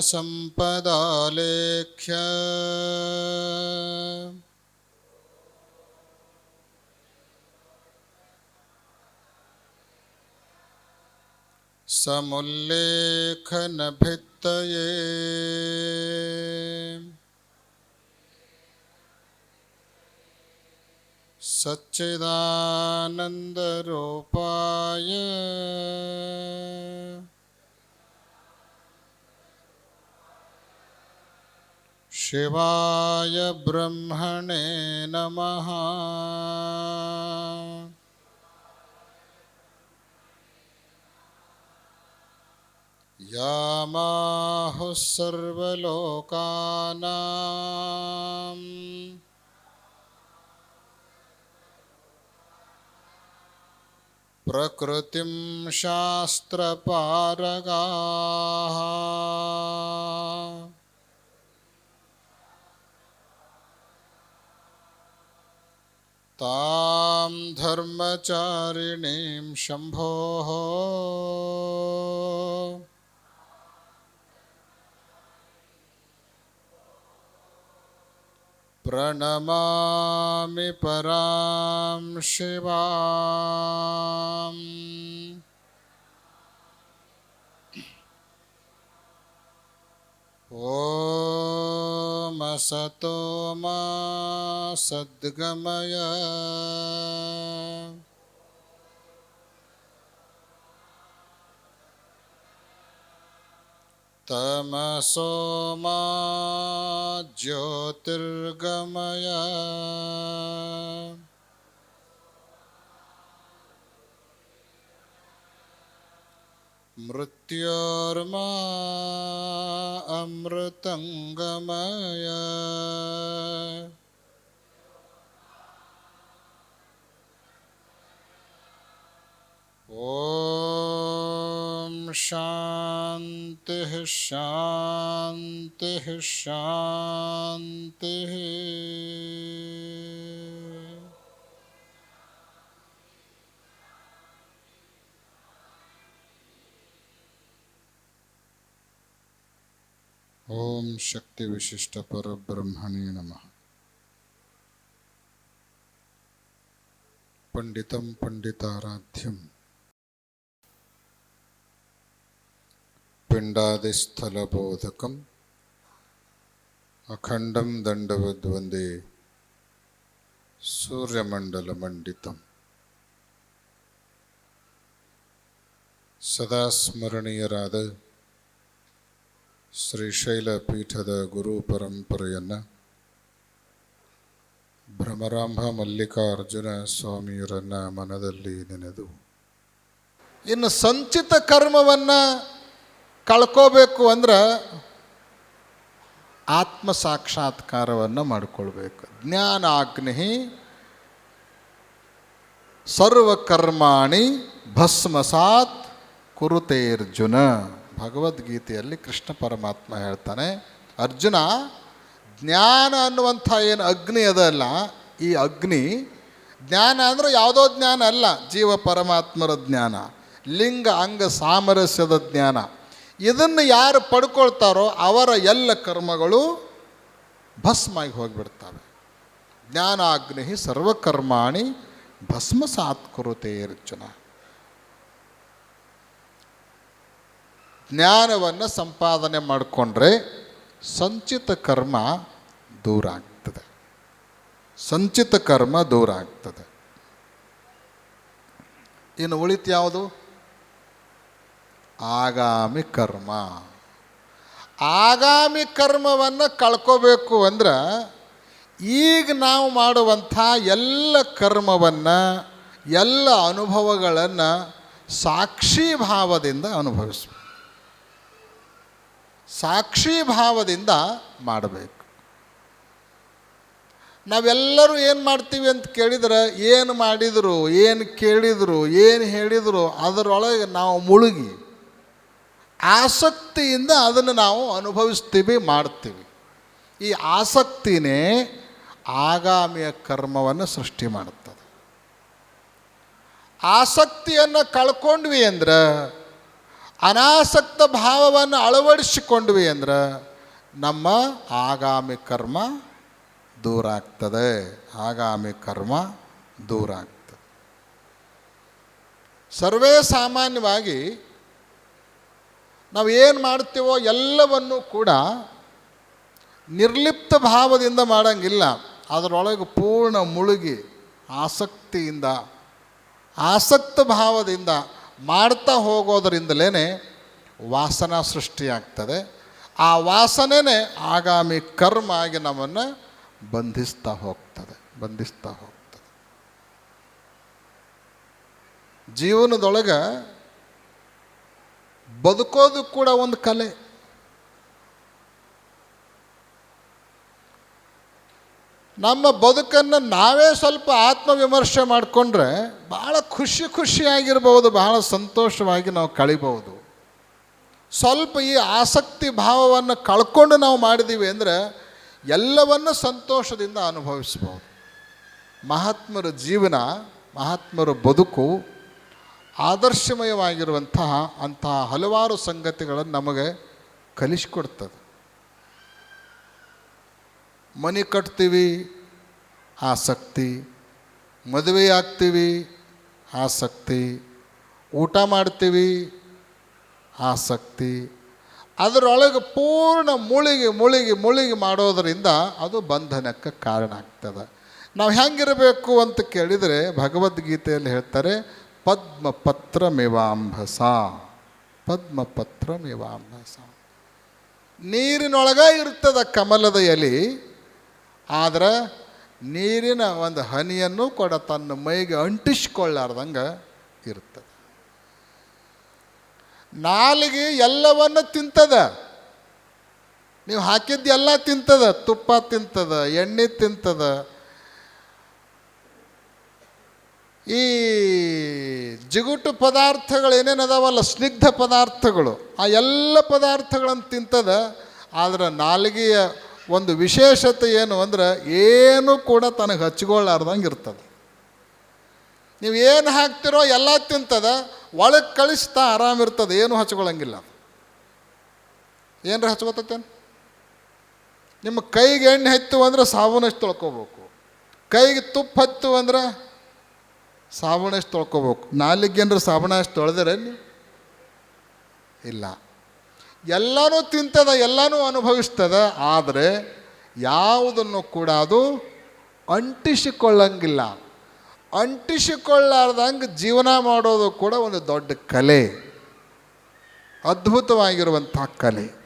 सम्पदालेख्य समुल्लेखनभित्तये। सच्चिदानन्दरूपाय। शिवाय ब्रह्मणे नमः। यामाहुः सर्वलोकानाम्। प्रकृतिं शास्त्रपारगाः। तां धर्मचारिणीं शम्भोः। प्रणमामि परां शिवाम्। ॐ असतो मा सद्गमय तमसो मा ज्योतिर्गमय मृत्योर्मा अमृतङ्गमय। ॐ शान्तिः शान्तिः शान्तिः। ஓம் சக்தி விசிஷ்ட பரபிரம்மணே நம. பண்டிதம் பண்டிதாராத்தியம். பிண்டாதிஸ்தலபோதகம் அகண்டம் தண்டவத்வந்தே சூரியமண்டலமண்டிதம் சதா ஸ்மரணீயராது ಶ್ರೀಶೈಲ ಪೀಠದ ಗುರು ಪರಂಪರೆಯನ್ನು ಭ್ರಮರಾಂಭ ಮಲ್ಲಿಕಾರ್ಜುನ ಸ್ವಾಮಿಯರನ್ನ ಮನದಲ್ಲಿ ನೆನೆದು, ಇನ್ನು ಸಂಚಿತ ಕರ್ಮವನ್ನು ಕಳ್ಕೋಬೇಕು ಅಂದ್ರೆ ಆತ್ಮ ಸಾಕ್ಷಾತ್ಕಾರವನ್ನು ಮಾಡಿಕೊಳ್ಬೇಕು. ಜ್ಞಾನಾಗ್ನಿ ಸರ್ವಕರ್ಮಾಣಿ ಭಸ್ಮಸಾತ್ ಕುರುತೇರ್ಜುನ. ಭಗವದ್ಗೀತೆಯಲ್ಲಿ ಕೃಷ್ಣ ಪರಮಾತ್ಮ ಹೇಳ್ತಾನೆ, ಅರ್ಜುನ, ಜ್ಞಾನ ಅನ್ನುವಂಥ ಏನು ಅಗ್ನಿ ಅದಲ್ಲ ಈ ಅಗ್ನಿ ಜ್ಞಾನ ಅಂದರೆ ಯಾವುದೋ ಜ್ಞಾನ ಅಲ್ಲ, ಜೀವ ಪರಮಾತ್ಮರ ಜ್ಞಾನ, ಲಿಂಗ, ಅಂಗ, ಸಾಮರಸ್ಯದ ಜ್ಞಾನ. ಇದನ್ನು ಯಾರು ಪಡ್ಕೊಳ್ತಾರೋ ಅವರ ಎಲ್ಲ ಕರ್ಮಗಳು ಭಸ್ಮಾಗಿ ಹೋಗಿಬಿಡ್ತವೆ. ಜ್ಞಾನಾಗ್ನಿ ಸರ್ವಕರ್ಮಾಣಿ ಭಸ್ಮ ಸಾತ್ಕುರುತೆ ಅರ್ಜುನ. ಜ್ಞಾನವನ್ನು ಸಂಪಾದನೆ ಮಾಡಿಕೊಂಡ್ರೆ ಸಂಚಿತ ಕರ್ಮ ದೂರ ಆಗ್ತದೆ ಸಂಚಿತ ಕರ್ಮ ದೂರ ಆಗ್ತದೆ ಇನ್ನು ಉಳಿತು ಯಾವುದು? ಆಗಾಮಿ ಕರ್ಮ. ಆಗಾಮಿ ಕರ್ಮವನ್ನು ಕಳ್ಕೋಬೇಕು ಅಂದ್ರೆ ಈಗ ನಾವು ಮಾಡುವಂಥ ಎಲ್ಲ ಕರ್ಮವನ್ನು, ಎಲ್ಲ ಅನುಭವಗಳನ್ನು ಸಾಕ್ಷಿ ಭಾವದಿಂದ ಅನುಭವಿಸ್ಬೇಕು. ಸಾಕ್ಷಿ ಭಾವದಿಂದ ಮಾಡಬೇಕು. ನಾವೆಲ್ಲರೂ ಏನು ಮಾಡ್ತೀವಿ ಅಂತ ಕೇಳಿದ್ರೆ ಏನು ಮಾಡಿದರು, ಏನು ಕೇಳಿದರು, ಏನು ಹೇಳಿದರು ಅದರೊಳಗೆ ನಾವು ಮುಳುಗಿ ಆಸಕ್ತಿಯಿಂದ ಅದನ್ನು ನಾವು ಅನುಭವಿಸ್ತೀವಿ, ಮಾಡ್ತೀವಿ. ಈ ಆಸಕ್ತಿನೇ ಆಗಾಮಿಯ ಕರ್ಮವನ್ನು ಸೃಷ್ಟಿ ಮಾಡುತ್ತದೆ. ಆಸಕ್ತಿಯನ್ನು ಕಳ್ಕೊಂಡ್ವಿ ಅಂದ್ರೆ ಅನಾಸಕ್ತ ಭಾವವನ್ನು ಅಳವಡಿಸಿಕೊಂಡ್ವಿ ಅಂದ್ರೆ ನಮ್ಮ ಆಗಾಮಿ ಕರ್ಮ ದೂರ ಆಗ್ತದೆ ಆಗಾಮಿ ಕರ್ಮ ದೂರ ಆಗ್ತದೆ ಸರ್ವೇ ಸಾಮಾನ್ಯವಾಗಿ ನಾವು ಏನು ಮಾಡ್ತೀವೋ ಎಲ್ಲವನ್ನೂ ಕೂಡ ನಿರ್ಲಿಪ್ತ ಭಾವದಿಂದ ಮಾಡೋಂಗಿಲ್ಲ. ಅದರೊಳಗೆ ಪೂರ್ಣ ಮುಳುಗಿ ಆಸಕ್ತಿಯಿಂದ, ಆಸಕ್ತ ಭಾವದಿಂದ ಮಾಡ್ತಾ ಹೋಗೋದರಿಂದಲೇ ವಾಸನ ಸೃಷ್ಟಿಯಾಗ್ತದೆ. ಆ ವಾಸನೆನೇ ಆಗಾಮಿ ಕರ್ಮ ಆಗಿ ನಮ್ಮನ್ನು ಬಂಧಿಸ್ತಾ ಹೋಗ್ತದೆ ಬಂಧಿಸ್ತಾ ಹೋಗ್ತದೆ. ಜೀವನದೊಳಗೆ ಬದುಕೋದು ಕೂಡ ಒಂದು ಕಲೆ. ನಮ್ಮ ಬದುಕನ್ನು ನಾವೇ ಸ್ವಲ್ಪ ಆತ್ಮವಿಮರ್ಶೆ ಮಾಡಿಕೊಂಡ್ರೆ ಭಾಳ ಖುಷಿ ಖುಷಿಯಾಗಿರ್ಬೋದು, ಬಹಳ ಸಂತೋಷವಾಗಿ ನಾವು ಕಳಿಬಹುದು. ಸ್ವಲ್ಪ ಈ ಆಸಕ್ತಿ ಭಾವವನ್ನು ಕಳ್ಕೊಂಡು ನಾವು ಮಾಡಿದ್ದೀವಿ ಅಂದರೆ ಎಲ್ಲವನ್ನು ಸಂತೋಷದಿಂದ ಅನುಭವಿಸ್ಬೋದು. ಮಹಾತ್ಮರ ಜೀವನ, ಮಹಾತ್ಮರ ಬದುಕು ಆದರ್ಶಮಯವಾಗಿರುವಂತಹ ಅಂತಹ ಹಲವಾರು ಸಂಗತಿಗಳನ್ನು ನಮಗೆ ಕಲಿಸ್ಕೊಡ್ತದೆ. ಮನೆ ಕಟ್ತೀವಿ, ಆಸಕ್ತಿ. ಮದುವೆ ಆಗ್ತೀವಿ, ಆಸಕ್ತಿ. ಊಟ ಮಾಡ್ತೀವಿ, ಆಸಕ್ತಿ. ಅದರೊಳಗೆ ಪೂರ್ಣ ಮುಳುಗಿ ಮುಳುಗಿ ಮುಳುಗಿ ಮಾಡೋದರಿಂದ ಅದು ಬಂಧನಕ್ಕೆ ಕಾರಣ ಆಗ್ತದೆ. ನಾವು ಹೆಂಗಿರಬೇಕು ಅಂತ ಕೇಳಿದರೆ ಭಗವದ್ಗೀತೆಯಲ್ಲಿ ಹೇಳ್ತಾರೆ ಪದ್ಮಪತ್ರ ಮೇವಾಂಭಸ ಪದ್ಮಪತ್ರ ಮೇವಾಂಭಸ ನೀರಿನೊಳಗೆ ಇರ್ತದ ಕಮಲದ ಎಲೆ ಆದ್ರೆ ನೀರಿನ ಒಂದು ಹನಿಯನ್ನು ಕೂಡ ತನ್ನ ಮೈಗೆ ಅಂಟಿಸ್ಕೊಳ್ಳಾರ್ದಂಗೆ ಇರ್ತದೆ. ನಾಲಿಗೆ ಎಲ್ಲವನ್ನು ತಿಂತದ. ನೀವು ಹಾಕಿದ್ದೆಲ್ಲ ತಿಂತದ. ತುಪ್ಪ ತಿಂತದ, ಎಣ್ಣೆ ತಿಂತದ. ಈ ಜಿಗುಟು ಪದಾರ್ಥಗಳು ಏನೇನು ಅದಾವಲ್ಲ, ಸ್ನಿಗ್ಧ ಪದಾರ್ಥಗಳು, ಆ ಎಲ್ಲ ಪದಾರ್ಥಗಳನ್ನು ತಿಂತದ. ಆದರೆ ನಾಲಿಗೆಯ ಒಂದು ವಿಶೇಷತೆ ಏನು ಅಂದ್ರೆ ಏನು ಕೂಡ ತನಗೆ ಹಚ್ಕೊಳ್ಳಾರ್ದಂಗೆ ಇರ್ತದೆ. ನೀವು ಏನು ಹಾಕ್ತಿರೋ ಎಲ್ಲ ತಿಂತದ, ಒಳಗೆ ಕಳಿಸ್ತಾ ಆರಾಮಿರ್ತದೆ ಏನು ಹಚ್ಕೊಳ್ಳಂಗಿಲ್ಲ ಏನರ ಹಚ್ಕೋತೇನು ನಿಮ್ಮ ಕೈಗೆ ಎಣ್ಣೆ ಹತ್ತು ಅಂದ್ರೆ ಸಾಬೂನಷ್ಟು ತೊಳ್ಕೊಬೇಕು? ಕೈಗೆ ತುಪ್ಪ ಹತ್ತು ಅಂದ್ರೆ ಸಾಬೂನಷ್ಟು ತೊಳ್ಕೊಬೇಕು? ನಾಲಿಗೆ ಏನರ ಸಾಬೂನ ಅಷ್ಟು ತೊಳೆದ್ರೆ ಇಲ್ಲ. ಎಲ್ಲನೂ ತಿಂತದ, ಎಲ್ಲನೂ ಅನುಭವಿಸ್ತದ, ಆದರೆ ಯಾವುದನ್ನು ಕೂಡ ಅದು ಅಂಟಿಸಿಕೊಳ್ಳಂಗಿಲ್ಲ. ಅಂಟಿಸಿಕೊಳ್ಳಾರ್ದಂಗೆ ಜೀವನ ಮಾಡೋದು ಕೂಡ ಒಂದು ದೊಡ್ಡ ಕಲೆ. ಅದ್ಭುತವಾಗಿರುವಂಥ ಕಲೆ.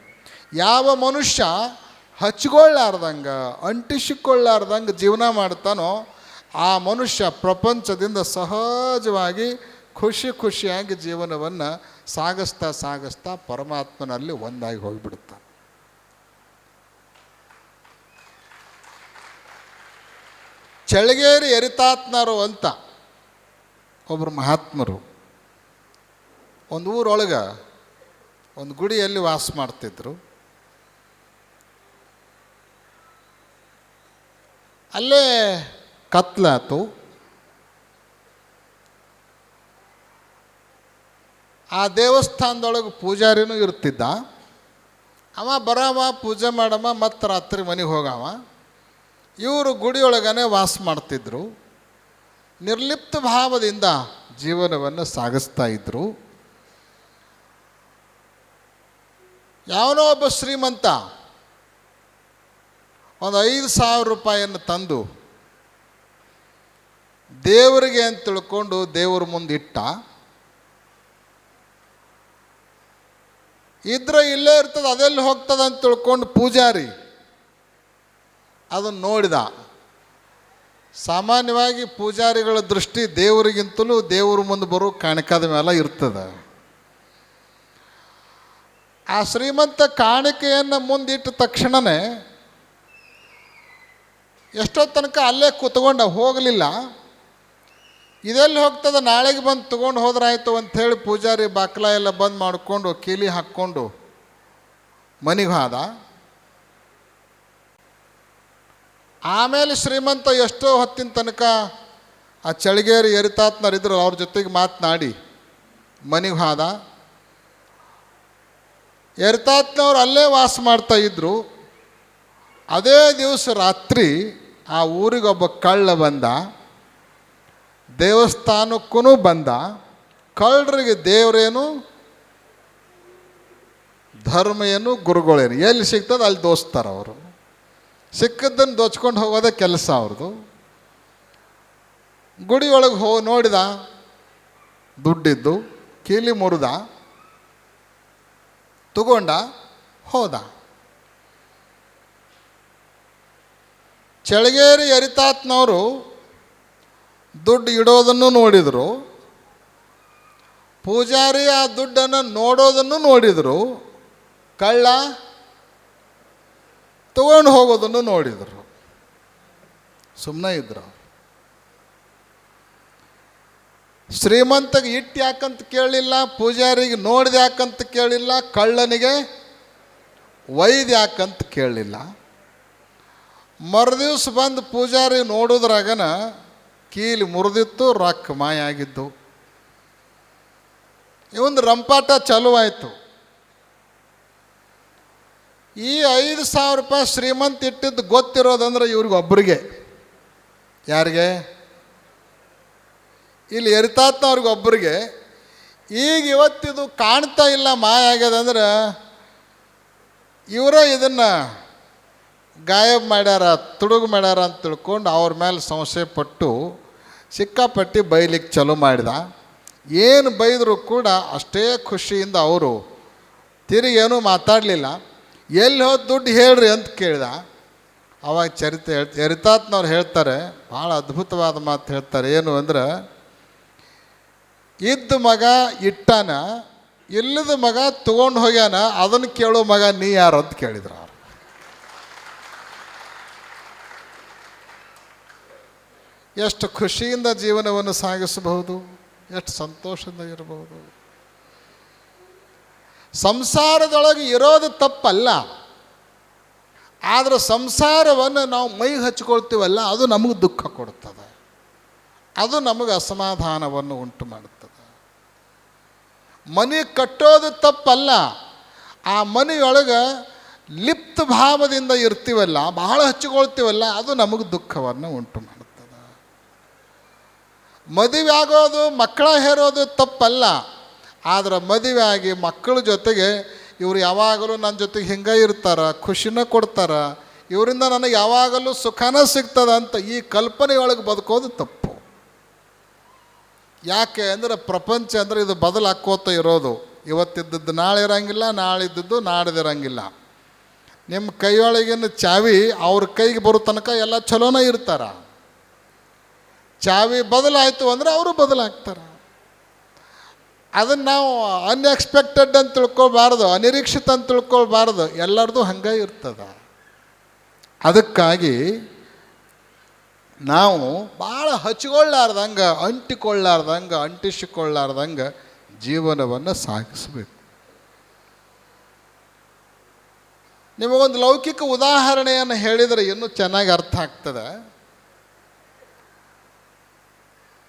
ಯಾವ ಮನುಷ್ಯ ಹಚ್ಕೊಳ್ಳಾರ್ದಂಗೆ ಅಂಟಿಸಿಕೊಳ್ಳಾರ್ದಂಗೆ ಜೀವನ ಮಾಡ್ತಾನೋ, ಆ ಮನುಷ್ಯ ಪ್ರಪಂಚದಿಂದ ಸಹಜವಾಗಿ ಖುಷಿ ಖುಷಿಯಾಗಿ ಜೀವನವನ್ನು ಸಾಗಿಸ್ತಾ ಸಾಗಿಸ್ತಾ ಪರಮಾತ್ಮನಲ್ಲಿ ಒಂದಾಗಿ ಹೋಗಿಬಿಡುತ್ತಾನೆ ಚಳಗೇರಿ ಎರಿತಾತ್ನರು ಅಂತ ಒಬ್ಬರು ಮಹಾತ್ಮರು, ಒಂದು ಊರೊಳಗೆ ಒಂದು ಗುಡಿಯಲ್ಲಿ ವಾಸ ಮಾಡ್ತಿದ್ರು. ಅಲ್ಲೇ ಕತ್ಲಾತು. ಆ ದೇವಸ್ಥಾನದೊಳಗೆ ಪೂಜಾರಿನೂ ಇರ್ತಿದ್ದ. ಅವ ಬರವ, ಪೂಜೆ ಮಾಡಮ್ಮ ಮತ್ತು ರಾತ್ರಿ ಮನೆಗೆ ಹೋಗವ. ಇವರು ಗುಡಿಯೊಳಗನೆ ವಾಸ ಮಾಡ್ತಿದ್ರು. ನಿರ್ಲಿಪ್ತ ಭಾವದಿಂದ ಜೀವನವನ್ನು ಸಾಗಿಸ್ತಾ ಇದ್ದರು ಯಾವನೋ ಒಬ್ಬ ಶ್ರೀಮಂತ ಒಂದು ಐದು ಸಾವಿರ ರೂಪಾಯಿಯನ್ನು ತಂದು ದೇವರಿಗೆ ಅಂತ ತಿಳ್ಕೊಂಡು ದೇವ್ರ ಮುಂದೆ ಇಟ್ಟ. ಇದ್ರೆ ಇಲ್ಲೇ ಇರ್ತದೆ, ಅದೆಲ್ಲಿ ಹೋಗ್ತದ ಅಂತ ತಿಳ್ಕೊಂಡು ಪೂಜಾರಿ ಅದನ್ನು ನೋಡಿದ. ಸಾಮಾನ್ಯವಾಗಿ ಪೂಜಾರಿಗಳ ದೃಷ್ಟಿ ದೇವರಿಗಿಂತಲೂ ದೇವ್ರ ಮುಂದೆ ಬರೋ ಕಾಣಿಕಾದ ಮೇಲೆ ಇರ್ತದೆ. ಆ ಶ್ರೀಮಂತ ಕಾಣಿಕೆಯನ್ನು ಮುಂದಿಟ್ಟ ತಕ್ಷಣವೇ ಎಷ್ಟೋ ತನಕ ಅಲ್ಲೇ ಕೂತ್ಕೊಂಡ ಹೋಗಲಿಲ್ಲ. ಇದೆಲ್ಲಿ ಹೋಗ್ತದೆ? ನಾಳೆಗೆ ಬಂದು ತೊಗೊಂಡು ಹೋದ್ರಾಯ್ತು ಅಂಥೇಳಿ ಪೂಜಾರಿ ಬಾಕ್ಲ ಎಲ್ಲ ಬಂದ್ ಮಾಡಿಕೊಂಡು ಕೀಲಿ ಹಾಕ್ಕೊಂಡು ಮನೆಗೆ ಹೋದ. ಆಮೇಲೆ ಶ್ರೀಮಂತ ಎಷ್ಟೋ ಹೊತ್ತಿನ ತನಕ ಆ ಚಳಿಗೇರಿ ಎರಿತಾತ್ನರಿದ್ರು ಅವ್ರ ಜೊತೆಗೆ ಮಾತನಾಡಿ ಮನೆಗೆ ಹೋದ. ಎರಿತಾತ್ನವ್ರು ಅಲ್ಲೇ ವಾಸ ಮಾಡ್ತಾ ಇದ್ದರು ಅದೇ ದಿವಸ ರಾತ್ರಿ ಆ ಊರಿಗೊಬ್ಬ ಕಳ್ಳ ಬಂದ. ದೇವಸ್ಥಾನಕ್ಕೂ ಬಂದ. ಕಳ್ಳರಿಗೆ ದೇವರೇನು? ಧರ್ಮ ಏನು ಗುರುಗಳೇನು? ಎಲ್ಲಿ ಸಿಗ್ತದೆ ಅಲ್ಲಿ ದೋಸ್ತಾರ ಅವರು. ಸಿಕ್ಕದ್ದನ್ನು ದೋಚ್ಕೊಂಡು ಹೋಗೋದೇ ಕೆಲಸ ಅವ್ರದ್ದು. ಗುಡಿ ಒಳಗೆ ಹೋ, ನೋಡಿದ? ದುಡ್ಡಿದ್ದು. ಕೀಲಿ ಮುರಿದ. ತಗೊಂಡ, ಹೋದ. ಚಳಗೇರಿ ಹರಿತಾತ್ನವರು ದುಡ್ಡು ಇಡೋದನ್ನು ನೋಡಿದರು. ಪೂಜಾರಿ ಆ ದುಡ್ಡನ್ನು ನೋಡೋದನ್ನು ನೋಡಿದರು. ಕಳ್ಳ ತಗೊಂಡು ಹೋಗೋದನ್ನು ನೋಡಿದರು. ಸುಮ್ಮನೆ ಇದ್ರು. ಶ್ರೀಮಂತಗೆ ಇಟ್ಟು ಯಾಕಂತ ಕೇಳಿಲ್ಲ, ಪೂಜಾರಿಗೆ ನೋಡ್ದು ಯಾಕಂತ ಕೇಳಿಲ್ಲ, ಕಳ್ಳನಿಗೆ ಒಯ್ದು ಯಾಕಂತ ಕೇಳಲಿಲ್ಲ ಮರುದಿವ್ಸ ಬಂದು ಪೂಜಾರಿ ನೋಡೋದ್ರಾಗನ ಕೀಲಿ ಮುರಿದಿತ್ತು, ರೊಕ್ಕ ಮಾಯ ಆಗಿದ್ದು. ಇವಂದು ರಂಪಾಟ ಚಾಲುವಾಯಿತು. ಈ ಐದು ಸಾವಿರ ರೂಪಾಯಿ ಶ್ರೀಮಂತ ಇಟ್ಟಿದ್ದು ಗೊತ್ತಿರೋದಂದ್ರೆ ಇವ್ರಿಗೆ ಒಬ್ಬರಿಗೆ ಯಾರಿಗೆ? ಇಲ್ಲಿ ಎರಿತಾತ್ನವ್ರಿಗೆ ಒಬ್ಬರಿಗೆ ಈಗ ಇವತ್ತಿದು ಕಾಣ್ತಾ ಇಲ್ಲ ಮಾಯ ಆಗ್ಯದಂದ್ರೆ ಇವರೇ ಇದನ್ನು ಗಾಯಬ್ ಮಾಡ್ಯಾರ, ತುಡುಗು ಮಾಡ್ಯಾರ ಅಂತ ತಿಳ್ಕೊಂಡು ಅವ್ರ ಮೇಲೆ ಸಂಶಯ ಪಟ್ಟು ಸಿಕ್ಕಾಪಟ್ಟಿ ಬೈಲಿಕ್ಕೆ ಚಲೋ ಮಾಡಿದ. ಏನು ಬೈದರೂ ಕೂಡ ಅಷ್ಟೇ ಖುಷಿಯಿಂದ ಅವರು ತಿರುಗಿ ಏನೂ ಮಾತಾಡಲಿಲ್ಲ. ಎಲ್ಲಿ ಹೋದ ದುಡ್ಡು ಹೇಳ್ರಿ ಅಂತ ಕೇಳಿದ. ಅವಾಗ ಚರಿತ್ರೆ ಹೇಳ್ತ ಚರಿತಾತ್ನವ್ರು ಹೇಳ್ತಾರೆ, ಭಾಳ ಅದ್ಭುತವಾದ ಮಾತು ಹೇಳ್ತಾರೆ. ಏನು ಅಂದ್ರೆ, ಇದ್ದ ಮಗ ಇಟ್ಟಾನ, ಇಲ್ಲದ ಮಗ ತೊಗೊಂಡು ಹೋಗ್ಯಾನ ಅದನ್ನು ಕೇಳೋ ಮಗ ನೀ ಯಾರು ಅಂತ ಕೇಳಿದ್ರು ಅವ್ರು ಎಷ್ಟು ಖುಷಿಯಿಂದ ಜೀವನವನ್ನು ಸಾಗಿಸಬಹುದು, ಎಷ್ಟು ಸಂತೋಷದಿಂದ ಇರಬಹುದು. ಸಂಸಾರದೊಳಗೆ ಇರೋದು ತಪ್ಪಲ್ಲ, ಆದರೆ ಸಂಸಾರವನ್ನು ನಾವು ಮೈ ಹಚ್ಕೊಳ್ತೀವಲ್ಲ, ಅದು ನಮಗೆ ದುಃಖ ಕೊಡ್ತದೆ. ಅದು ನಮಗೆ ಅಸಮಾಧಾನವನ್ನು ಉಂಟು ಮಾಡುತ್ತದೆ. ಮನೆ ಕಟ್ಟೋದು ತಪ್ಪಲ್ಲ, ಆ ಮನೆಯೊಳಗೆ ಲಿಪ್ತ ಭಾವದಿಂದ ಇರ್ತೀವಲ್ಲ, ಬಹಳ ಹಚ್ಚಿಕೊಳ್ತೀವಲ್ಲ ಅದು ನಮಗೆ ದುಃಖವನ್ನು ಉಂಟು ಮದುವೆ ಆಗೋದು, ಮಕ್ಕಳ ಹೇರೋದು ತಪ್ಪಲ್ಲ. ಆದರೆ ಮದುವೆ ಆಗಿ ಮಕ್ಕಳ ಜೊತೆಗೆ ಇವರು ಯಾವಾಗಲೂ ನನ್ನ ಜೊತೆಗೆ ಹಿಂಗೆ ಇರ್ತಾರ, ಖುಷಿನ ಕೊಡ್ತಾರ. ಇವರಿಂದ ನನಗೆ ಯಾವಾಗಲೂ ಸುಖನ ಸಿಗ್ತದ ಅಂತ ಈ ಕಲ್ಪನೆಯೊಳಗೆ ಬದುಕೋದು ತಪ್ಪು. ಯಾಕೆ ಅಂದರೆ ಪ್ರಪಂಚ ಅಂದರೆ ಇದು ಬದಲಾಕೋತ ಇರೋದು. ಇವತ್ತಿದ್ದದ್ದು ನಾಳೆ ಇರಂಗಿಲ್ಲ, ನಾಳಿದ್ದದ್ದು ನಾಡ್ದಿರಂಗಿಲ್ಲ ನಿಮ್ಮ ಕೈಯೊಳಗಿನ ಚಾವಿ ಅವ್ರ ಕೈಗೆ ಬರೋ ತನಕ ಎಲ್ಲ ಚಲೋನೇ ಇರ್ತಾರ. ಚಾವಿ ಬದಲಾಯಿತು ಅಂದರೆ ಅವರು ಬದಲಾಗ್ತಾರೆ. ಅದನ್ನು ನಾವು ಅನ್ಎಕ್ಸ್ಪೆಕ್ಟೆಡ್ ಅಂತ ತಿಳ್ಕೊಬಾರ್ದು ಅನಿರೀಕ್ಷಿತ ಅಂತ ತಿಳ್ಕೊಳ್ಬಾರ್ದು. ಎಲ್ಲರದು ಹಂಗೆ ಇರ್ತದೆ. ಅದಕ್ಕಾಗಿ ನಾವು ಭಾಳ ಹಚ್ಕೊಳ್ಳಾರ್ದಂಗೆ, ಅಂಟಿಕೊಳ್ಳಾರ್ದಂಗೆ, ಅಂಟಿಸಿಕೊಳ್ಳಾರ್ದಂಗೆ ಜೀವನವನ್ನು ಸಾಗಿಸಬೇಕು. ನಿಮಗೊಂದು ಲೌಕಿಕ ಉದಾಹರಣೆಯನ್ನು ಹೇಳಿದರೆ ಇನ್ನೂ ಚೆನ್ನಾಗಿ ಅರ್ಥ ಆಗ್ತದೆ.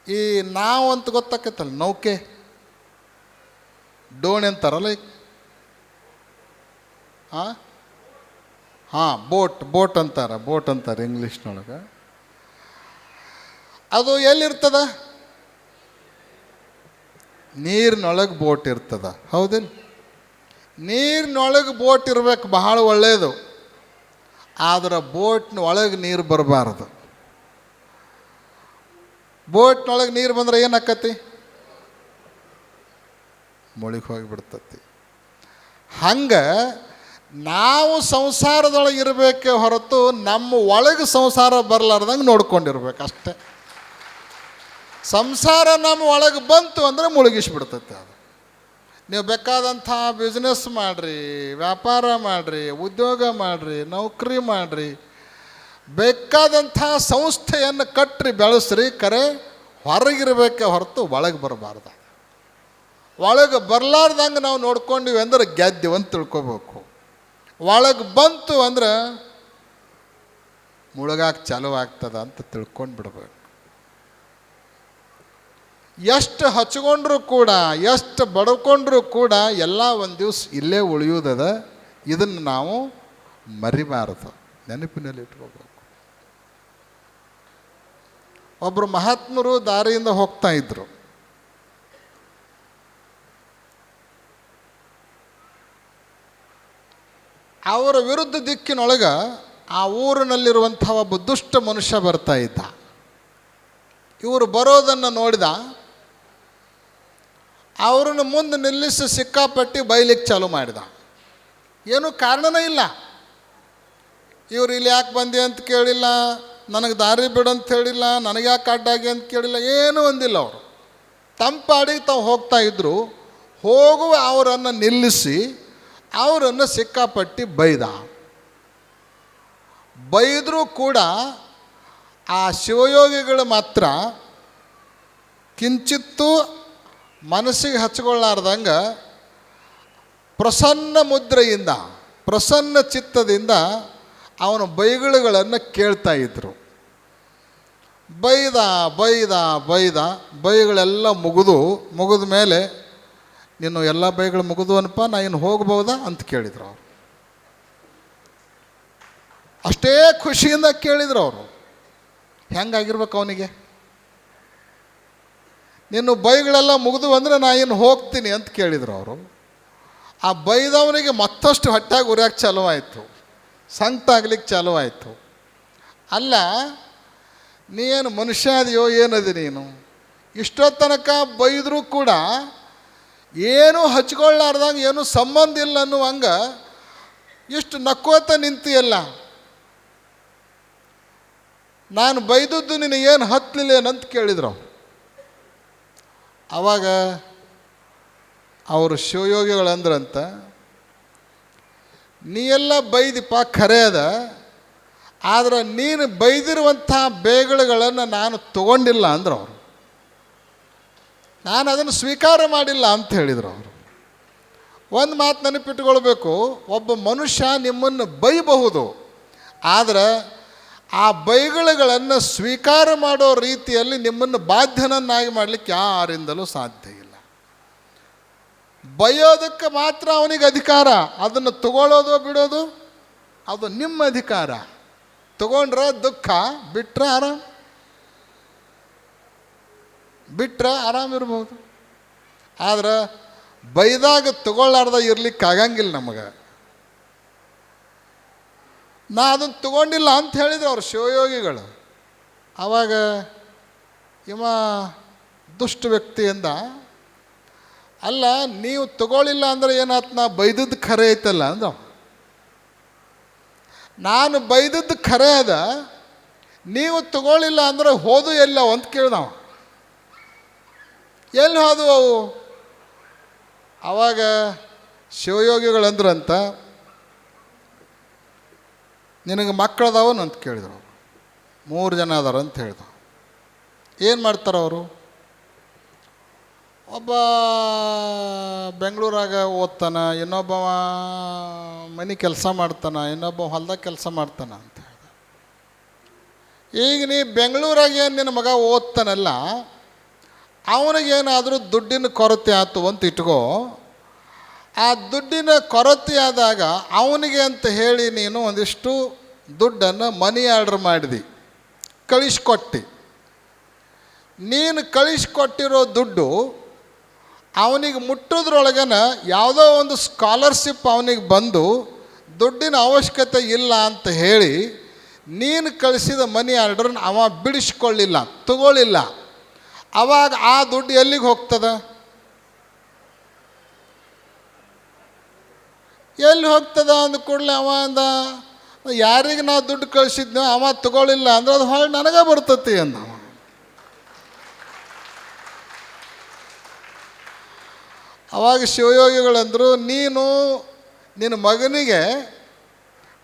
ಈ ನಾವು ಅಂತ ಗೊತ್ತಾಕೈತಲ್ಲ, ನೌಕೆ. ಡೋಣಿ ಅಂತಾರಲ್ಲ ಈಗ. ಹಾಂ ಹಾಂ, ಬೋಟ್ ಬೋಟ್ ಅಂತಾರೆ ಬೋಟ್ ಅಂತಾರೆ ಇಂಗ್ಲೀಷ್ನೊಳಗೆ. ಅದು ಎಲ್ಲಿರ್ತದ? ನೀರಿನೊಳಗೆ ಬೋಟ್ ಇರ್ತದ. ಹೌದೇನು? ನೀರಿನೊಳಗೆ ಬೋಟ್ ಇರ್ಬೇಕು, ಬಹಳ ಒಳ್ಳೆಯದು ಆದ್ರೆ ಬೋಟ್ನ ಒಳಗೆ ನೀರು ಬರಬಾರ್ದು. ಬೋಟ್ನೊಳಗೆ ನೀರು ಬಂದ್ರೆ ಏನಾಕತಿ ಮುಳುಗಿ ಹೋಗಿಬಿಡ್ತತಿ ಹಂಗೆ ನಾವು ಸಂಸಾರದೊಳಗೆ ಇರಬೇಕೆ ಹೊರತು ನಮ್ಮ ಒಳಗೆ ಸಂಸಾರ ಬರಲಾರ್ದಂಗೆ ನೋಡ್ಕೊಂಡಿರ್ಬೇಕು ಅಷ್ಟೇ. ಸಂಸಾರ ನಮ್ಮ ಒಳಗೆ ಬಂತು ಅಂದರೆ ಮುಳುಗಿಸ್ಬಿಡ್ತೈತೆ ಅದು. ನೀವು ಬೇಕಾದಂಥ ಬಿಸ್ನೆಸ್ ಮಾಡಿರಿ, ವ್ಯಾಪಾರ ಮಾಡಿರಿ, ಉದ್ಯೋಗ ಮಾಡಿರಿ, ನೌಕರಿ ಮಾಡಿರಿ ಬೇಕಾದಂಥ ಸಂಸ್ಥೆಯನ್ನು ಕಟ್ಟ್ರಿ ಬೆಳೆಸ್ರಿ, ಕರೆ ಹೊರಗಿರಬೇಕೆ ಹೊರತು ಒಳಗೆ ಬರಬಾರ್ದ. ಒಳಗೆ ಬರಲಾರ್ದಂಗೆ ನಾವು ನೋಡ್ಕೊಂಡಿವಿ ಅಂದ್ರೆ ಗೆದ್ದಿವಿ ಅಂತ ತಿಳ್ಕೊಬೇಕು. ಒಳಗೆ ಬಂತು ಅಂದ್ರೆ ಮುಳುಗಾಕ ಚಾಲು ಆಗ್ತದ ಅಂತ ತಿಳ್ಕೊಂಡು ಬಿಡ್ಬೇಕು. ಎಷ್ಟು ಹಚ್ಕೊಂಡ್ರೂ ಕೂಡ, ಎಷ್ಟು ಬಡ್ಕೊಂಡ್ರೂ ಕೂಡ ಎಲ್ಲ ಒಂದು ದಿವಸ ಇಲ್ಲೇ ಉಳಿಯೋದದ. ಇದನ್ನು ನಾವು ಮರಿಬಾರದು. ನೆನಪಿನಲ್ಲಿ ಇಟ್ಕೋಬೇಕು. ಒಬ್ಬರು ಮಹಾತ್ಮರು ದಾರಿಯಿಂದ ಹೋಗ್ತಾ ಇದ್ರು. ಅವರ ವಿರುದ್ಧ ದಿಕ್ಕಿನೊಳಗೆ ಆ ಊರಿನಲ್ಲಿರುವಂಥ ಒಬ್ಬ ದುಷ್ಟ ಮನುಷ್ಯ ಬರ್ತಾ ಇದ್ದ. ಇವರು ಬರೋದನ್ನು ನೋಡಿದ. ಅವರನ್ನು ಮುಂದೆ ನಿಲ್ಲಿಸಿ ಸಿಕ್ಕಾಪಟ್ಟಿ ಬೈಲಿಕ್ಕೆ ಚಾಲು ಮಾಡಿದ. ಏನೂ ಕಾರಣನೇ ಇಲ್ಲ. ಇವರು ಇಲ್ಲಿ ಯಾಕೆ ಬಂದೆ ಅಂತ ಕೇಳಿಲ್ಲ. ನನಗೆ ದಾರಿ ಬಿಡು ಅಂತ ಹೇಳಿಲ್ಲ, ನನಗೆ ಯಾಕೆ ಅಡ್ಡಾಗಿ ಅಂತ ಕೇಳಿಲ್ಲ, ಏನೂ ಒಂದಿಲ್ಲ ಅವರು. ತಂಪಾಡಿಗೆ ತಾವು ಹೋಗ್ತಾ ಇದ್ದರು ಹೋಗುವ ಅವರನ್ನು ನಿಲ್ಲಿಸಿ ಅವರನ್ನು ಸಿಕ್ಕಾಪಟ್ಟಿ ಬೈದ. ಬೈದರೂ ಕೂಡ ಆ ಶಿವಯೋಗಿಗಳು ಮಾತ್ರ ಕಿಂಚಿತ್ತೂ ಮನಸ್ಸಿಗೆ ಹಚ್ಕೊಳ್ಳಾರ್ದಂಗೆ ಪ್ರಸನ್ನ ಮುದ್ರೆಯಿಂದ, ಪ್ರಸನ್ನ ಚಿತ್ತದಿಂದ ಅವನ ಬೈಗಳುಗಳನ್ನು ಕೇಳ್ತಾ ಇದ್ದರು ಬೈದ ಬೈದ ಬೈದ, ಬೈಗಳೆಲ್ಲ ಮುಗಿದು, ಮುಗಿದ ಮೇಲೆ, ನೀನು ಎಲ್ಲ ಬೈಗಳು ಮುಗಿದು ಅನ್ಪ ನಾ ಇನ್ನು ಹೋಗ್ಬೋದಾ ಅಂತ ಕೇಳಿದ್ರು ಅವರು. ಅಷ್ಟೇ ಖುಷಿಯಿಂದ ಕೇಳಿದ್ರು ಅವರು. ಹೆಂಗಾಗಿರ್ಬೇಕು ಅವನಿಗೆ? ನಿನ್ನ ಬೈಗಳೆಲ್ಲ ಮುಗಿದು ಅಂದರೆ ನಾ ಇನ್ನು ಹೋಗ್ತೀನಿ, ಅಂತ ಕೇಳಿದ್ರು ಅವರು. ಆ ಬೈದವನಿಗೆ ಮತ್ತಷ್ಟು ಹೊಟ್ಟೆಗೆ ಉರಿಯಕ್ಕೆ ಚಾಲು ಆಗ್ಲಿಕ್ಕೆ ಚಾಲು ಆಯಿತು. ಅಲ್ಲ, ನೀ ಏನು ಮನುಷ್ಯ ಅದೆಯೋ ಏನದಿ ನೀನು? ಇಷ್ಟೋ ತನಕ ಬೈದರೂ ಕೂಡ ಏನೂ ಹಚ್ಕೊಳ್ಳಾರ್ದಂಗೆ ಏನೂ ಸಂಬಂಧ ಇಲ್ಲ ಅನ್ನುವಂಗ ಇಷ್ಟು ನಕ್ಕೋತ ನಿಂತಿಯಲ್ಲ. ನಾನು ಬೈದದ್ದು ನಿನಗೆ ಏನು ಹತ್ತಲಿಲ್ಲ ಏನಂತ ಕೇಳಿದ್ರು. ಅವಾಗ ಅವರು ಶಿವಯೋಗಿಗಳಂದ್ರಂತ ನೀ ಎಲ್ಲ ಬೈದಿಪ್ಪ, ಖರೆ ಅದ. ಆದ್ರೆ ನೀನು ಬೈದಿರುವಂಥ ಬೇಗಳುಗಳನ್ನು ನಾನು ತಗೊಂಡಿಲ್ಲ ಅಂದ್ರು ಅವರು. ನಾನು ಅದನ್ನು ಸ್ವೀಕಾರ ಮಾಡಿಲ್ಲ ಅಂತ ಹೇಳಿದರು ಅವರು. ಒಂದು ಮಾತು ನೆನಪಿಟ್ಕೊಳ್ಬೇಕು, ಒಬ್ಬ ಮನುಷ್ಯ ನಿಮ್ಮನ್ನು ಬೈಬಹುದು, ಆದರೆ ಆ ಬೈಗಳುಗಳನ್ನು ಸ್ವೀಕಾರ ಮಾಡೋ ರೀತಿಯಲ್ಲಿ ನಿಮ್ಮನ್ನು ಬಾಧ್ಯನನ್ನಾಗಿ ಮಾಡಲಿಕ್ಕೆ ಯಾರಿಂದಲೂ ಸಾಧ್ಯ ಇಲ್ಲ. ಬೈಯೋದಕ್ಕೆ ಮಾತ್ರ ಅವನಿಗೆ ಅಧಿಕಾರ. ಅದನ್ನು ತಗೊಳ್ಳೋದು ಬಿಡೋದು, ಅದು ನಿಮ್ಮ ಅಧಿಕಾರ. ತಗೊಂಡ್ರೆ ದುಃಖ ಬಿಟ್ಟರೆ ಆರಾಮ್. ಬಿಟ್ಟರೆ ಆರಾಮ್ ಇರ್ಬೋದು. ಆದ್ರೆ ಬೈದಾಗ ತಗೊಳ್ಳಾರ್ದ ಇರ್ಲಿಕ್ಕೆ ಆಗಂಗಿಲ್ಲ ನಮಗೆ. ನಾ ಅದನ್ನು ತಗೊಂಡಿಲ್ಲ ಅಂತ ಹೇಳಿದ್ರು ಅವ್ರು ಶಿವಯೋಗಿಗಳು. ಆವಾಗ ಇವ ದುಷ್ಟ ವ್ಯಕ್ತಿಯಿಂದ ಅಲ್ಲ, ನೀವು ತಗೊಳ್ಳಿಲ್ಲ ಅಂದ್ರೆ ಏನಾಯ್ತು ನಾ ಬೈದದ್ದು ಖರೆ ಐತಲ್ಲ ಅಂದ ನಾನು ಬೈದದ್ದು ಖರೆ ಅದ, ನೀವು ತಗೊಳ್ಳಿಲ್ಲ ಅಂದ್ರೆ ಹೋದು ಎಲ್ಲ ಅಂತ ಕೇಳ್ದವ. ಎಲ್ಲಿ ಹೋದವು ಅವು? ಆವಾಗ ಶಿವಯೋಗಿಗಳಂದ್ರಂತ ನಿನಗೆ ಮಕ್ಕಳದಾವನು ಅಂತ ಕೇಳಿದ್ರು. ಮೂರು ಜನ ಅದಾರ ಅಂತ ಏನು ಮಾಡ್ತಾರೆ ಅವರು? ಒಬ್ಬ ಬೆಂಗಳೂರಾಗ ಓದ್ತಾನೆ ಇನ್ನೊಬ್ಬವ ಮನೆ ಕೆಲಸ ಮಾಡ್ತಾನೆ, ಇನ್ನೊಬ್ಬ ಹೊಲ್ದಾಗ ಕೆಲಸ ಮಾಡ್ತಾನೆ ಅಂತ ಹೇಳಿದ. ಈಗ ನೀ ಬೆಂಗಳೂರಾಗೆ ಏನು ನಿನ್ನ ಮಗ ಓದ್ತಾನಲ್ಲ, ಅವನಿಗೇನಾದರೂ ದುಡ್ಡಿನ ಕೊರತೆ ಆಯ್ತು ಅಂತ ಇಟ್ಕೋ, ಆ ದುಡ್ಡಿನ ಕೊರತೆ ಆದಾಗ ಅವನಿಗೆ ಅಂತ ಹೇಳಿ ನೀನು ಒಂದಿಷ್ಟು ದುಡ್ಡನ್ನು ಮನಿ ಆರ್ಡ್ರ್ ಮಾಡಿದಿ, ಕಳಿಸ್ಕೊಟ್ಟಿ. ನೀನು ಕಳಿಸ್ಕೊಟ್ಟಿರೋ ದುಡ್ಡು ಅವನಿಗೆ ಮುಟ್ಟೋದ್ರೊಳಗನ ಯಾವುದೋ ಒಂದು ಸ್ಕಾಲರ್ಶಿಪ್ ಅವನಿಗೆ ಬಂದು ದುಡ್ಡಿನ ಅವಶ್ಯಕತೆ ಇಲ್ಲ ಅಂತ ಹೇಳಿ ನೀನು ಕಳಿಸಿದ ಮನಿ ಆರ್ಡ್ರನ್ನ ಅವ ಬಿಡಿಸ್ಕೊಳ್ಳಿಲ್ಲ, ತಗೊಳ್ಳಿಲ್ಲ. ಅವಾಗ ಆ ದುಡ್ಡು ಎಲ್ಲಿಗೆ ಹೋಗ್ತದ? ಎಲ್ಲಿ ಹೋಗ್ತದ ಅಂದ ಕೂಡಲೇ ಅವ ಅಂದ, ಯಾರಿಗೆ ನಾ ದುಡ್ಡು ಕಳಿಸಿದ್ನೋ ಅವ ತಗೊಳ್ಳಿಲ್ಲ ಅಂದ್ರೆ ಅದು ಹೊಳ್ಳಿ ನನಗೆ ಬರ್ತತಿ ಅಂದ ಅವ ಅವಾಗ ಶಿವಯೋಗಿಗಳಂದರು, ನೀನು ನಿನ್ನ ಮಗನಿಗೆ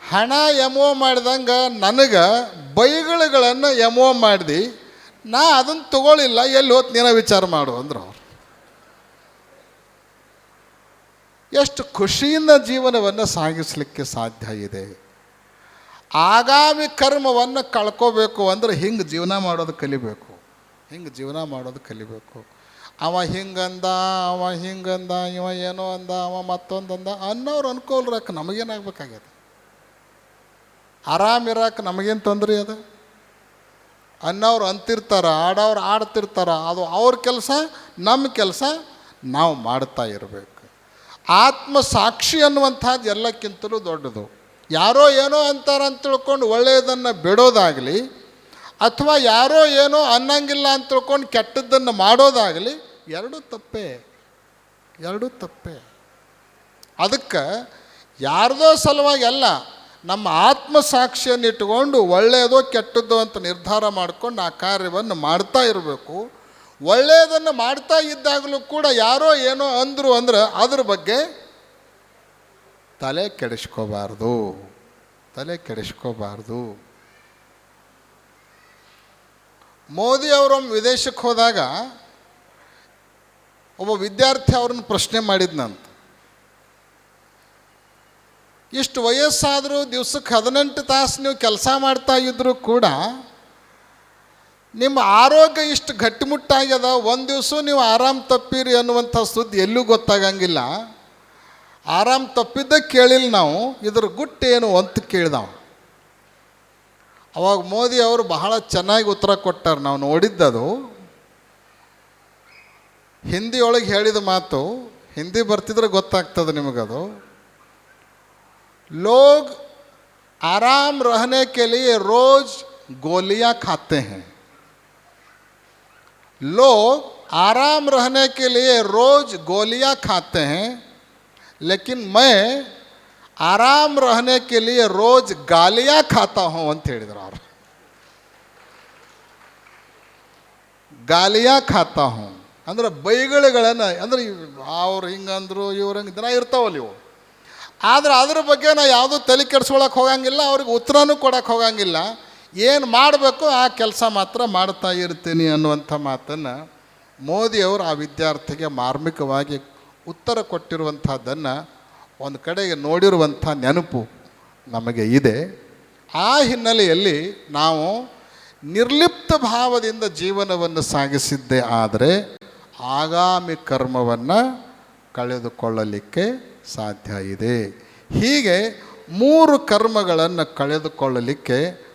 ಹಣ ಎಮೋ ಮಾಡಿದಂಗೆ ನನಗೆ ಬೈಗಳುಗಳನ್ನು ಎಮೋ ಮಾಡಿದಿ, ನಾ ಅದನ್ನು ತಗೊಳ್ಳಿಲ್ಲ ಎಲ್ಲಿ ಹೋತ್ ನೀನ ವಿಚಾರ ಮಾಡು, ಅಂದರು ಅವರು. ಎಷ್ಟು ಖುಷಿಯಿಂದ ಜೀವನವನ್ನು ಸಾಗಿಸಲಿಕ್ಕೆ ಸಾಧ್ಯ ಇದೆ. ಆಗಾಮಿ ಕರ್ಮವನ್ನು ಕಳ್ಕೋಬೇಕು ಅಂದರೆ ಹಿಂಗೆ ಜೀವನ ಮಾಡೋದು ಕಲಿಬೇಕು. ಹಿಂಗೆ ಜೀವನ ಮಾಡೋದು ಕಲಿಬೇಕು. ಅವ ಹಿಂಗಂದ ಅವ ಹಿಂಗಂದ, ಇವ ಏನೋ ಅಂದ, ಅವ ಮತ್ತೊಂದು ಅಂದ ಅನ್ನೋರು ಅನ್ಕೋಲ್ರಕ್ಕ ನಮಗೇನಾಗಬೇಕಾಗ್ಯದ ಆರಾಮಿರಕ್ಕೆ ನಮಗೇನು ತೊಂದರೆ ಅದ? ಅನ್ನೋರು ಅಂತಿರ್ತಾರ, ಆಡೋರು ಆಡ್ತಿರ್ತಾರ, ಅದು ಅವ್ರ ಕೆಲಸ ನಮ್ಮ ಕೆಲಸ, ನಾವು ಮಾಡ್ತಾ ಇರಬೇಕು. ಆತ್ಮ ಸಾಕ್ಷಿ ಅನ್ನುವಂಥದ್ದು ಎಲ್ಲಕ್ಕಿಂತಲೂ ದೊಡ್ಡದು. ಯಾರೋ ಏನೋ ಅಂತಾರ ಅಂತ ತಿಳ್ಕೊಂಡು ಒಳ್ಳೆಯದನ್ನು ಬಿಡೋದಾಗಲಿ, ಅಥವಾ ಯಾರೋ ಏನೋ ಅನ್ನಂಗಿಲ್ಲ ಅಂತ ತಿಳ್ಕೊಂಡು ಕೆಟ್ಟದ್ದನ್ನು ಮಾಡೋದಾಗಲಿ ಎರಡೂ ತಪ್ಪೆ, ಎರಡು ತಪ್ಪೆ. ಅದಕ್ಕೆ ಯಾರದೋ ಸಲುವಾಗಿ ಅಲ್ಲ, ನಮ್ಮ ಆತ್ಮಸಾಕ್ಷಿಯನ್ನು ಇಟ್ಟುಕೊಂಡು ಒಳ್ಳೆಯದೋ ಕೆಟ್ಟದ್ದೋ ಅಂತ ನಿರ್ಧಾರ ಮಾಡಿಕೊಂಡು ಆ ಕಾರ್ಯವನ್ನು ಮಾಡ್ತಾ ಇರಬೇಕು. ಒಳ್ಳೆಯದನ್ನು ಮಾಡ್ತಾ ಇದ್ದಾಗಲೂ ಕೂಡ ಯಾರೋ ಏನೋ ಅಂದರು ಅಂದ್ರೆ ಅದ್ರ ಬಗ್ಗೆ ತಲೆ ಕೆಡಿಸ್ಕೋಬಾರ್ದು. ತಲೆ ಕೆಡಿಸ್ಕೋಬಾರ್ದು. ಮೋದಿ ಅವರೊಮ್ಮೆ ವಿದೇಶಕ್ಕೆ ಹೋದಾಗ ಒಬ್ಬ ವಿದ್ಯಾರ್ಥಿ ಅವ್ರನ್ನ ಪ್ರಶ್ನೆ ಮಾಡಿದ್ನಂತ ಇಷ್ಟು ವಯಸ್ಸಾದರೂ ದಿವ್ಸಕ್ಕೆ ಹದಿನೆಂಟು ತಾಸು ನೀವು ಕೆಲಸ ಮಾಡ್ತಾ ಇದ್ದರೂ ಕೂಡ ನಿಮ್ಮ ಆರೋಗ್ಯ ಇಷ್ಟು ಗಟ್ಟಿಮುಟ್ಟಾಗ್ಯದ ಒಂದು ದಿವಸ ನೀವು ಆರಾಮ್ ತಪ್ಪಿರಿ ಅನ್ನುವಂಥ ಸುದ್ದಿ ಎಲ್ಲೂ ಗೊತ್ತಾಗಂಗಿಲ್ಲ. ಆರಾಮ್ ತಪ್ಪಿದ್ದ ಕೇಳಿಲ್ಲ ನಾವು, ಇದ್ರ ಗುಟ್ಟೇನು ಅಂತ ಕೇಳಿದವು. ಅವಾಗ ಮೋದಿ ಅವರು ಬಹಳ ಚೆನ್ನಾಗಿ ಉತ್ತರ ಕೊಟ್ಟಾರ, ನಾವು ನೋಡಿದ್ದದು. ಹಿಂದಿ ಒಳಗೆ ಹೇಳಿದ ಮಾತು ಹಿಂದಿ ಬರ್ತಿದ್ರೆ ಗೊತ್ತಾಗ್ತದೆ ನಿಮಗದು लोग आराम रहने के लिए रोज गोलियां खाते हैं लोग आराम रहने के लिए रोज गोलियां खाते हैं लेकिन मैं आराम रहने के लिए रोज गालियां खाता हूं ಅಂತ ಹೇಳಿದ್ರು ಅವರು ಗಾಲಿಯಾ ಖಾತಾ ಹೂँ ಅಂದ್ರೆ ಬೈಗಳಿಗಳನ್ನು, ಅಂದ್ರೆ ಅವ್ರು ಹಿಂಗಂದ್ರು, ಇವ್ರು ಹಂಗೆ ದಿನ ಇರ್ತಾವಲ್ಲ ಇವು. ಆದ್ರೆ ಅದ್ರ ಬಗ್ಗೆ ನಾ ಯಾವುದೂ ತಲೆ ಕೆಡ್ಸ್ಕೊಳಕ್ಕೆ ಹೋಗಂಗಿಲ್ಲ, ಅವ್ರಿಗೆ ಉತ್ತರನೂ ಕೊಡಕ್ಕೆ ಹೋಗಂಗಿಲ್ಲ. ಏನು ಮಾಡಬೇಕು ಆ ಕೆಲಸ ಮಾತ್ರ ಮಾಡ್ತಾ ಇರ್ತೀನಿ ಅನ್ನುವಂಥ ಮಾತನ್ನು ಮೋದಿಯವರು ಆ ವಿದ್ಯಾರ್ಥಿಗೆ ಮಾರ್ಮಿಕವಾಗಿ ಉತ್ತರ ಕೊಟ್ಟಿರುವಂಥದ್ದನ್ನು ಒಂದು ಕಡೆಗೆ ನೋಡಿರುವಂಥ ನೆನಪು ನಮಗೆ ಇದೆ. ಆ ಹಿನ್ನೆಲೆಯಲ್ಲಿ ನಾವು ನಿರ್ಲಿಪ್ತ ಭಾವದಿಂದ ಜೀವನವನ್ನು ಸಾಗಿಸಿದ್ದೆ ಆದರೆ ಆಗಾಮಿ ಕರ್ಮವನ್ನು ಕಳೆದುಕೊಳ್ಳಲಿಕ್ಕೆ ಸಾಧ್ಯ ಇದೆ. ಹೀಗೆ ಮೂರು ಕರ್ಮಗಳನ್ನು ಕಳೆದುಕೊಳ್ಳಲಿಕ್ಕೆ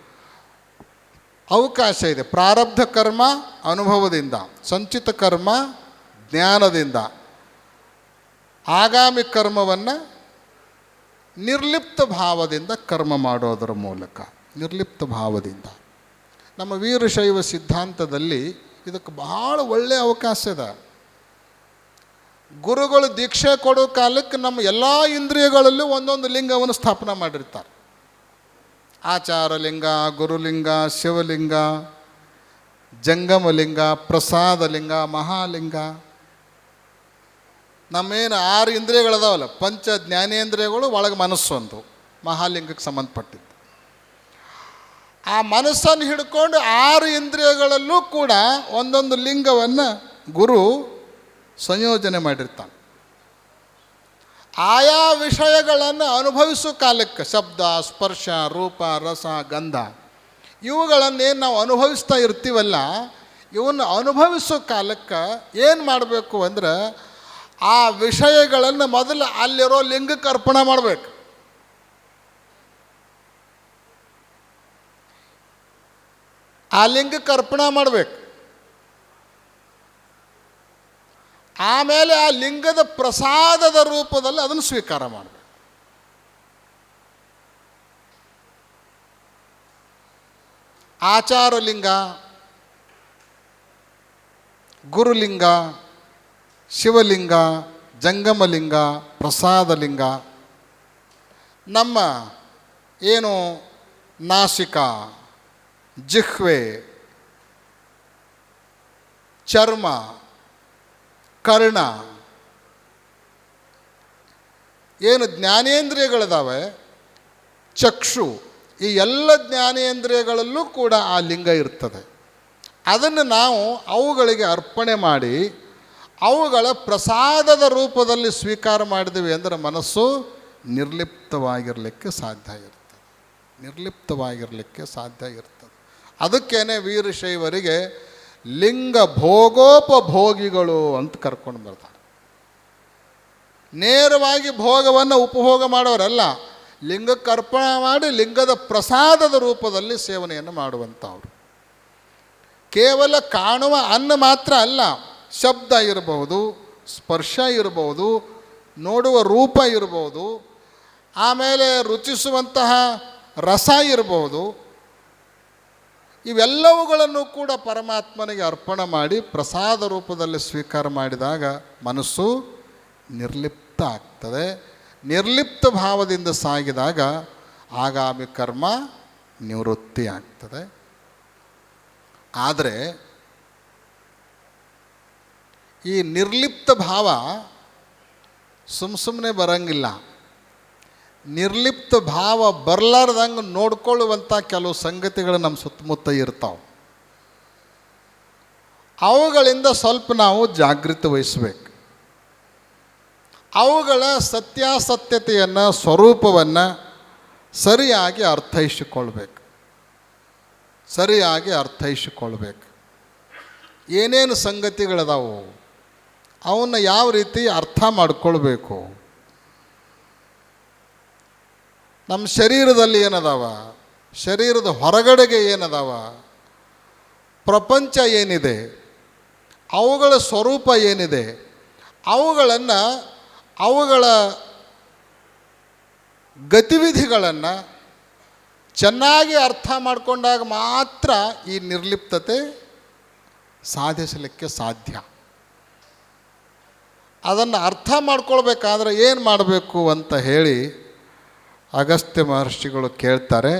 ಅವಕಾಶ ಇದೆ. ಪ್ರಾರಬ್ಧ ಕರ್ಮ, ಅನುಭವದಿಂದ, ಸಂಚಿತ ಕರ್ಮ, ಜ್ಞಾನದಿಂದ. ಆಗಾಮಿ ಕರ್ಮವನ್ನು ನಿರ್ಲಿಪ್ತ ಭಾವದಿಂದ ಕರ್ಮ ಮಾಡೋದರ ಮೂಲಕ, ನಿರ್ಲಿಪ್ತ ಭಾವದಿಂದ. ನಮ್ಮ ವೀರಶೈವ ಸಿದ್ಧಾಂತದಲ್ಲಿ ಇದಕ್ಕೆ ಬಹಳ ಒಳ್ಳೆಯ ಅವಕಾಶ ಇದೆ. ಗುರುಗಳು ದೀಕ್ಷೆ ಕೊಡೋ ಕಾಲಕ್ಕೆ ನಮ್ಮ ಎಲ್ಲ ಇಂದ್ರಿಯಗಳಲ್ಲೂ ಒಂದೊಂದು ಲಿಂಗವನ್ನು ಸ್ಥಾಪನೆ ಮಾಡಿರ್ತಾರೆ. ಆಚಾರಲಿಂಗ ಗುರುಲಿಂಗ, ಶಿವಲಿಂಗ, ಜಂಗಮಲಿಂಗ, ಪ್ರಸಾದಲಿಂಗ, ಮಹಾಲಿಂಗ. ನಮ್ಮೇನು ಆರು ಇಂದ್ರಿಯಗಳದಾವಲ್ಲ, ಪಂಚ ಜ್ಞಾನೇಂದ್ರಿಯಗಳು ಒಳಗೆ ಮನಸ್ಸೊಂದು ಮಹಾಲಿಂಗಕ್ಕೆ ಸಂಬಂಧಪಟ್ಟಿದ್ದು. ಆ ಮನಸ್ಸನ್ನು ಹಿಡ್ಕೊಂಡು ಆರು ಇಂದ್ರಿಯಗಳಲ್ಲೂ ಕೂಡ ಒಂದೊಂದು ಲಿಂಗವನ್ನು ಗುರು ಸಂಯೋಜನೆ ಮಾಡಿರ್ತಾನೆ. ಆಯಾ ವಿಷಯಗಳನ್ನು ಅನುಭವಿಸೋ ಕಾಲಕ್ಕೆ ಶಬ್ದ, ಸ್ಪರ್ಶ, ರೂಪ, ರಸ, ಗಂಧ ಇವುಗಳನ್ನೇನು ನಾವು ಅನುಭವಿಸ್ತಾ ಇರ್ತೀವಲ್ಲ, ಇವನ್ನು ಅನುಭವಿಸೋ ಕಾಲಕ್ಕೆ ಏನು ಮಾಡಬೇಕು ಅಂದ್ರೆ ಆ ವಿಷಯಗಳನ್ನು ಮೊದಲು ಅಲ್ಲಿರೋ ಲಿಂಗಕ್ಕೆ ಅರ್ಪಣೆ ಮಾಡಬೇಕು. ಆ ಲಿಂಗಕ್ಕೆ ಅರ್ಪಣೆ ಮಾಡಬೇಕು. ಆಮೇಲೆ ಆ ಲಿಂಗದ ಪ್ರಸಾದದ ರೂಪದಲ್ಲಿ ಅದನ್ನು ಸ್ವೀಕಾರ ಮಾಡಬೇಕು. ಆಚಾರಲಿಂಗ, ಗುರುಲಿಂಗ, ಶಿವಲಿಂಗ, ಜಂಗಮಲಿಂಗ, ಪ್ರಸಾದಲಿಂಗ, ನಮ್ಮ ಏನು ನಾಸಿಕ ಜಿಹ್ವೆ, ಚರ್ಮ, ಕರ್ಣ. ಏನು ಜ್ಞಾನೇಂದ್ರಿಯಗಳಿದಾವೆ? ಚಕ್ಷು. ಈ ಎಲ್ಲ ಜ್ಞಾನೇಂದ್ರಿಯಗಳಲ್ಲೂ ಕೂಡ ಆ ಲಿಂಗ ಇರ್ತದೆ. ಅದನ್ನು ನಾವು ಅವುಗಳಿಗೆ ಅರ್ಪಣೆ ಮಾಡಿ, ಅವುಗಳ ಪ್ರಸಾದದ ರೂಪದಲ್ಲಿ ಸ್ವೀಕಾರ ಮಾಡಿದ್ವಿ ಅಂದರೆ ಮನಸ್ಸು ನಿರ್ಲಿಪ್ತವಾಗಿರಲಿಕ್ಕೆ ಸಾಧ್ಯ ಇರ್ತದೆ. ನಿರ್ಲಿಪ್ತವಾಗಿರಲಿಕ್ಕೆ ಸಾಧ್ಯ ಇರ್ತದೆ. ಅದಕ್ಕೇನೆ ವೀರಶೈವರಿಗೆ ಲಿಂಗ ಭೋಗೋಪಭೋಗಿಗಳು ಅಂತ ಕರ್ಕೊಂಡು ಬರ್ತಾರೆ. ನೇರವಾಗಿ ಭೋಗವನ್ನು ಉಪಭೋಗ ಮಾಡೋರಲ್ಲ ಲಿಂಗಕ್ಕೆ ಅರ್ಪಣೆ ಮಾಡಿ ಲಿಂಗದ ಪ್ರಸಾದದ ರೂಪದಲ್ಲಿ ಸೇವನೆಯನ್ನು ಮಾಡುವಂಥವ್ರು. ಕೇವಲ ಕಾಣುವ ಅನ್ನ ಮಾತ್ರ ಅಲ್ಲ, ಶಬ್ದ ಇರಬಹುದು, ಸ್ಪರ್ಶ ಇರಬಹುದು, ನೋಡುವ ರೂಪ ಇರಬಹುದು, ಆಮೇಲೆ ರುಚಿಸುವಂತಹ ರಸ ಇರಬಹುದು ಇವೆಲ್ಲವುಗಳನ್ನು ಕೂಡ ಪರಮಾತ್ಮನಿಗೆ ಅರ್ಪಣೆ ಮಾಡಿ ಪ್ರಸಾದ ರೂಪದಲ್ಲಿ ಸ್ವೀಕಾರ ಮಾಡಿದಾಗ ಮನಸ್ಸು ನಿರ್ಲಿಪ್ತ ಆಗ್ತದೆ. ನಿರ್ಲಿಪ್ತ ಭಾವದಿಂದ ಸಾಗಿದಾಗ ಆಗಾಮಿ ಕರ್ಮ ನಿವೃತ್ತಿ ಆಗ್ತದೆ. ಆದರೆ ಈ ನಿರ್ಲಿಪ್ತ ಭಾವ ಸುಮ್ಮ ಸುಮ್ಮನೆ ಬರಂಗಿಲ್ಲ. ನಿರ್ಲಿಪ್ತ ಭಾವ ಬರಲಾರ್ದಂಗೆ ನೋಡ್ಕೊಳ್ಳುವಂಥ ಕೆಲವು ಸಂಗತಿಗಳು ನಮ್ಮ ಸುತ್ತಮುತ್ತ ಇರ್ತಾವೆ. ಅವುಗಳಿಂದ ಸ್ವಲ್ಪ ನಾವು ಜಾಗೃತಿ ವಹಿಸ್ಬೇಕು. ಅವುಗಳ ಸತ್ಯಾಸತ್ಯತೆಯನ್ನು, ಸ್ವರೂಪವನ್ನು ಸರಿಯಾಗಿ ಅರ್ಥೈಸಿಕೊಳ್ಬೇಕು. ಸರಿಯಾಗಿ ಅರ್ಥೈಸಿಕೊಳ್ಬೇಕು. ಏನೇನು ಸಂಗತಿಗಳದಾವು? ಅವನ್ನ ಯಾವ ರೀತಿ ಅರ್ಥ ಮಾಡ್ಕೊಳ್ಬೇಕು? ನಮ್ಮ ಶರೀರದಲ್ಲಿ ಏನದಾವ? ಶರೀರದ ಹೊರಗಡೆಗೆ ಏನದಾವ? ಪ್ರಪಂಚ ಏನಿದೆ? ಅವುಗಳ ಸ್ವರೂಪ ಏನಿದೆ? ಅವುಗಳನ್ನು, ಅವುಗಳ ಗತಿವಿಧಿಗಳನ್ನು ಚೆನ್ನಾಗಿ ಅರ್ಥ ಮಾಡಿಕೊಂಡಾಗ ಮಾತ್ರ ಈ ನಿರ್ಲಿಪ್ತತೆ ಸಾಧಿಸಲಿಕ್ಕೆ ಸಾಧ್ಯ. ಅದನ್ನು ಅರ್ಥ ಮಾಡ್ಕೊಳ್ಬೇಕಾದ್ರೆ ಏನು ಮಾಡಬೇಕು ಅಂತ ಹೇಳಿ ಅಗಸ್ತ್ಯ ಮಹರ್ಷಿಗಳು ಕೇಳ್ತಾರೆ